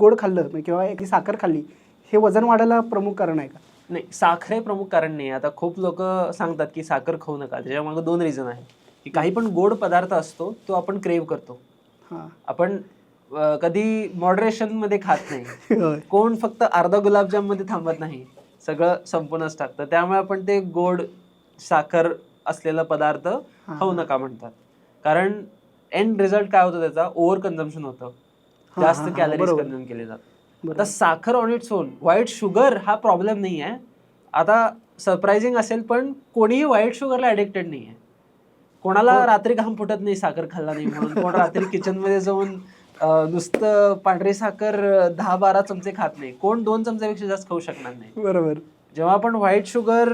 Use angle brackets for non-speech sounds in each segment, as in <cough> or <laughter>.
गोड खाल्लं म्हणजे किंवा एक साखर खाल्ली हे वजन वाढायला प्रमुख कारण आहे का? नाही साखर हे प्रमुख कारण नाही. आता खूप लोक सांगतात की साखर खाऊ नका. त्याच्यामागे दोन रिझन आहे की काही पण गोड पदार्थ असतो तो आपण क्रेव करतो. हां. आपण कधी मॉडरेशनमध्ये खात नाही. <laughs> कोण फक्त अर्धा गुलाबजाममध्ये थांबत नाही. सगळं संपूर्णच टाकतं. त्यामुळे आपण ते गोड साखर असलेला पदार्थ खाऊ नका म्हणतात. कारण एंड रिझल्ट काय होतं त्याचा? ओव्हर कन्झम्पन होतं. जास्त कॅलरीज. कन्झ्युम केले जातात. आता साखर on its own white sugar हा प्रॉब्लेम नाही आहे आता सरप्राइझिंग असेल पण कोणीही व्हाईट शुगरला ॲडिक्टेड नाही आहे कोणाला हो. रात्री घाम फुटत नाही साखर खाल्ला नाही म्हणून. कोण रात्री किचनमध्ये जाऊन नुसतं पांढरी साखर दहा बारा चमचे खात नाही. कोण दोन चमच्यापेक्षा जास्त खाऊ शकणार नाही. बरोबर. जेव्हा आपण व्हाईट शुगर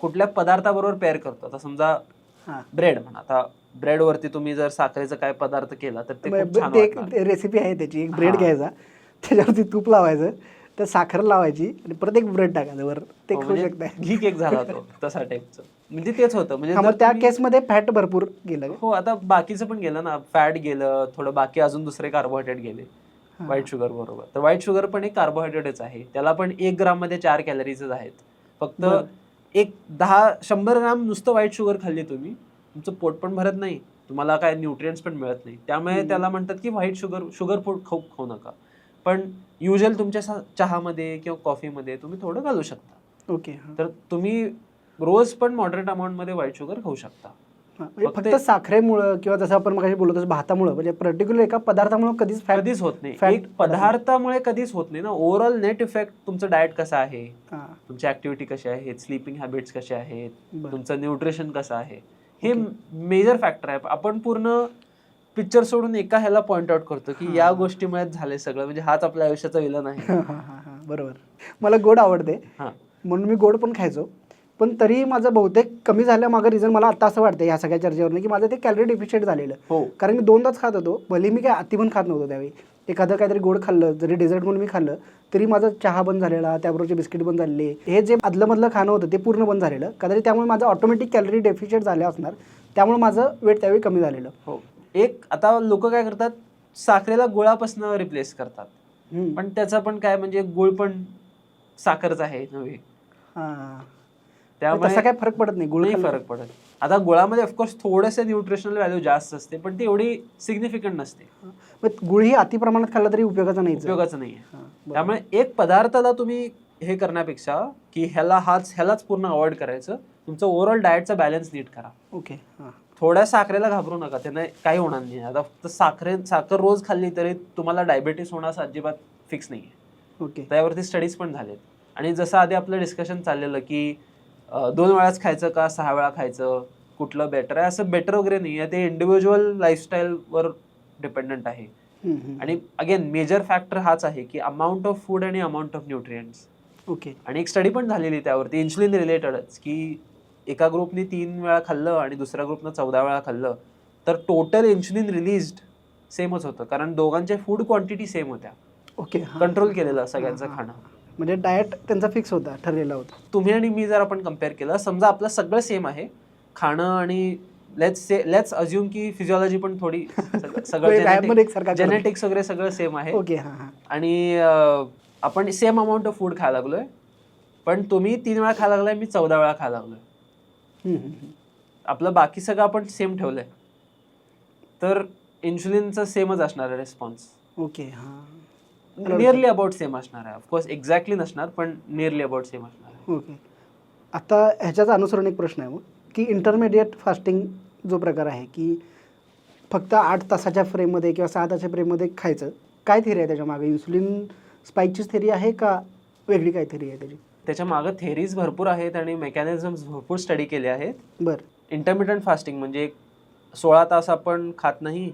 कुठल्या पदार्थाबरोबर पेअर करतो आता समजा हां. ब्रेड म्हणा. आता ब्रेड वरती तुम्ही जर साखरेचा काय पदार्थ केला तर ते खूप छान ते वाटणार. एक रेसिपी आहे त्याची. एक ब्रेड हां. घ्यायचा. त्याच्यावरती तूप लावायचं. तर साखर लावायची आणि परत एक ब्रेड टाकायचं. वर ते हो, खाऊ म्हणजे शकताय. घी केक झाला तो तसा टाईपचं म्हणजे तेच होतं. म्हणजे हा, जर त्या तुम्ही- केसमध्ये फॅट भरपूर गेलं? हो आता बाकीचं पण गेलं ना. फॅट गेलं थोडं बाकी अजून दुसरे कार्बोहायड्रेट गेले. हां. व्हाईट शुगर बरोबर. तर व्हाईट शुगर पण एक कार्बोहायड्रेटच आहे. त्याला पण एक ग्राममध्ये चार कॅलरीजच आहेत. फक्त बरं. एक दहा शंभर ग्राम नुसतं व्हाईट शुगर खाल्ली तुम्ही तुमचं पोट पण भरत नाही तुम्हाला काय न्यूट्रिएंट्स पण मिळत नाही त्यामुळे. त्याला म्हणतात की व्हाईट शुगर शुगर फूड खाऊ खाऊ नका पण युजल तुमच्या चहामध्ये किंवा कॉफीमध्ये तुम्ही थोडं घालू शकता ओके. तर तुम्ही रोज पण मॉडरेट अमाऊंटमध्ये व्हाईट शुगर खाऊ शकता म्हणजे फक्त- साखरेमुळं किंवा जसं आपण मग बोलत तसं भातामुळं म्हणजे पर्टिक्युलर एका पदार्थामुळे कधीच कधीच होत नाही. एक पदार्थामुळे कधीच होत नाही ना. ओव्हरऑल नेट इफेक्ट तुमचं डाएट कसं आहे? तुमची ऍक्टिव्हिटी कशी आहेत स्लीपिंग हॅबिट्स कसे आहेत. तुमचं न्यूट्रिशन कसं आहे? हे मेजर फॅक्टर आहे. आपण पूर्ण पिक्चर सोडून एका ह्याला पॉइंट आउट करतो की या. गोष्टीमुळेच झाले सगळं. म्हणजे हाच आपल्या आयुष्याचा विलन आहे. <laughs> बरोबर. मला गोड आवडते. म्हणून मी गोड पण खायचो. पण तरी माझं बहुतेक कमी झाल्यामागं रिझन मला आता असं वाटतं ह्या सगळ्या चर्चेवरनं की माझं ते कॅलरी डिफिशियट झालेलं. हो. कारण मी दोनदाच खात होतो. भले मी काय अति पण खात नव्हतो त्यावेळी. एखादं काहीतरी गोड खाल्लं जरी डेझर्ट म्हणून मी खाल्लं तरी माझा चहा बंद झालेला त्याबरोबरचे बिस्किट बंद झालेले हे जे आदलं खाणं होतं ते पूर्ण बंद झालेलं. कदाचित त्यामुळे माझं ऑटोमॅटिक कॅलरी डेफिशिट झाले असणार. त्यामुळे माझं वेट त्यावेळी कमी झालेलं. हो. एक आता लोक काय करतात? साखरेला गुळापासून रिप्लेस करतात. पण त्याचा पण काय म्हणजे गुळ पण साखरच आहे नव्हे? हां. त्यामुळे तसा काय फरक पडत नाही गुळ फरक पडत. आता गुळामध्ये ऑफकोर्स थोडेसे न्यूट्रिशनल व्हॅल्यू जास्त असते पण ती एवढी सिग्निफिकंट नसते. गुळ ही अति प्रमाणात खाल्ला तरी उपयोगाचा नाही उपयोगाचं नाही. त्यामुळे एक पदार्थाला तुम्ही हे करण्यापेक्षा की ह्याला हाच ह्यालाच पूर्ण अवॉइड करायचं तुमचं ओव्हरऑल डाएटचा बॅलन्स नीट करा. ओके थोड्या साखरेला घाबरू नका त्याने काही होणार नाही. आता फक्त साखरे साखर रोज खाल्ली तरी तुम्हाला डायबेटीस होण्याचं अजिबात फिक्स नाही आहे ओके. त्यावरती स्टडीज पण झालेत. आणि जसं आधी आपलं डिस्कशन चाललेलं की दोन वेळाच खायचं का सहा वेळा खायचं? कुठलं बेटर आहे? असं बेटर वगैरे नाही आहे. ते इंडिव्हिज्युअल लाईफस्टाईलवर डिपेंडंट आहे. आणि अगेन मेजर फॅक्टर हाच आहे की अमाऊंट ऑफ फूड आणि अमाऊंट ऑफ न्यूट्रियंट्स ओके आणि एक स्टडी पण झालेली त्यावरती इन्सुलिन रिलेटेडच की एका ग्रुपने तीन वेळा खाल्लं आणि दुसऱ्या ग्रुपनं चौदा वेळा खाल्लं तर टोटल इन्सुलिन रिलीज्ड सेमच होतं. कारण दोघांच्या फूड क्वांटिटी सेम होत्या. ओके. कंट्रोल केलेलं सगळ्यांचं खाणं. म्हणजे डाएट त्यांचा फिक्स होता ठरलेला होता. तुम्ही आणि मी जर आपण कंपेअर केलं समजा आपलं सगळं सेम आहे खाणं आणि लेट्स से लेट्स अज्युम की फिजिओलॉजी पण थोडी <laughs> सगळं. जेनेटिक्स वगैरे सगळं सेम आहे. ओके आणि आपण सेम अमाऊंट ऑफ फूड खायला लागलोय पण तुम्ही तीन वेळा खायला लागलाय मी चौदा वेळा खायला लागलोय. आपलं बाकी सगळं आपण सेम ठेवलंय. तर इन्शुलिनचं सेमच असणार आहे रिस्पॉन्स ओके हां. नियरली अबाउट सेम असणार आहे. ऑफकोर्स एक्झॅक्टली नसणार पण नियरली अबाउट सेम असणार आहे. ओके. आता ह्याच्याच अनुसरून एक प्रश्न आहे मग की इंटरमिडिएट फास्टिंग जो प्रकार आहे की फक्त आठ तासाच्या फ्रेममध्ये किंवा सहा तासाच्या फ्रेममध्ये खायचं काय थेरी आहे त्याच्यामागे? इन्सुलिन स्पाईकचीच थेरी आहे का वेगळी काय थेरी आहे त्याची? त्याच्या मागं थेरीज भरपूर आहेत आणि मेकॅनिझम्स भरपूर स्टडी केले आहेत. बरं. इंटरमिटंट फास्टिंग म्हणजे सोळा तास आपण खात नाही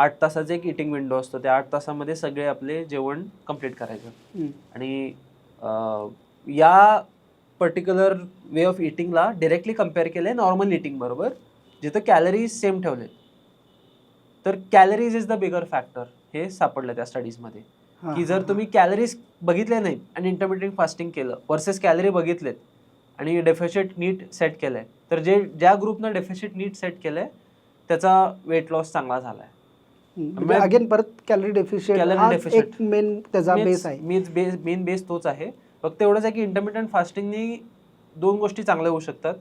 आठ तासाचं एक इटिंग विंडो असतो. त्या आठ तासामध्ये सगळे आपले जेवण कंप्लीट करायचं. आणि या पर्टिक्युलर वे ऑफ इटिंगला डिरेक्टली कंपेअर केलं आहे नॉर्मल इटिंग बरोबर जिथं कॅलरीज सेम ठेवले तर calories is the bigger factor हे सापडलं त्या स्टडीजमध्ये की जर. तुम्ही कॅलरीज बघितले नाहीत आणि इंटरमिडिएट फास्टिंग केलं वर्सेस कॅलरी बघितलेत आणि डेफिशिट नीट सेट केलंय तर जे ज्या ग्रुपनं डेफिशिट नीट सेट केलंय त्याचा वेट लॉस चांगला झालाय. म्हणजे अगेन परत कॅलरी डेफिशियंट. एक मेन त्याचा बेस आहे. मेन बेस मेन बेस तोच आहे. फक्त एवढंच आहे की इंटरमिडियंट फास्टिंगनी दोन गोष्टी चांगल्या होऊ शकतात.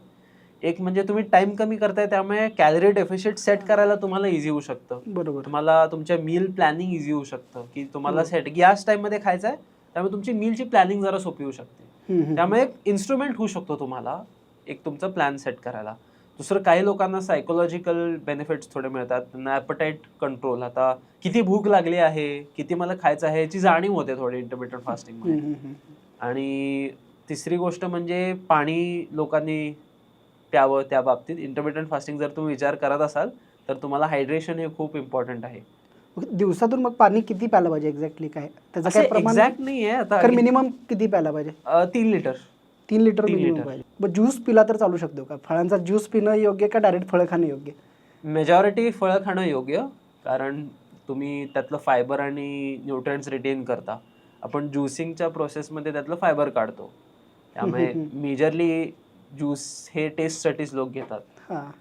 एक म्हणजे तुम्ही टाइम कमी करताय त्यामुळे कॅलरी डेफिशिट सेट करायला तुम्हाला इझी होऊ शकतं. बरोबर. तुम्हाला तुमच्या मील प्लॅनिंग इझी होऊ शकतं. की तुम्हाला हो. सेट याच टाइममध्ये खायचं आहे त्यामुळे तुमची मीलची प्लॅनिंग जरा सोपी होऊ शकते. त्यामुळे एक इन्स्ट्रुमेंट होऊ शकतो तुम्हाला एक तुमचा प्लॅन सेट करायला. दुसरं काही लोकांना सायकोलॉजिकल बेनिफिट्स थोडे मिळतात. त्यांना ॲपटाईट कंट्रोल आता किती भूक लागली आहे किती मला खायचं आहे याची जाणीव होते थोडी इंटरमिडियंट फास्टिंग. आणि तिसरी गोष्ट म्हणजे पाणी लोकांनी प्यावं त्या बाबतीत. इंटरमिडियंट फास्टिंग जर तुम्ही विचार करत असाल तर तुम्हाला हायड्रेशन हे खूप इम्पॉर्टंट आहे. दिवसातून मग पाणी किती प्यायला पाहिजे एक्झॅक्टली काय? त्याचं एक्झॅक्ट नाही आहे आता मिनिमम किती प्यायला पाहिजे? तीन लिटर तीन लिटर तीन लिटर. पाहिजे. मग ज्यूस पिला तर चालू शकतो का? फळांचा ज्यूस पिणं योग्य का डायरेक्ट फळं खाणं योग्य? मेजॉरिटी फळं खाणं योग्य कारण तुम्ही त्यातलं फायबर आणि न्यूट्रिएंट्स रिटेन करता. आपण ज्युसिंगच्या प्रोसेसमध्ये त्यातलं फायबर काढतो. त्यामुळे. <laughs> मेजरली ज्यूस हे टेस्टसाठीच लोक घेतात. हां.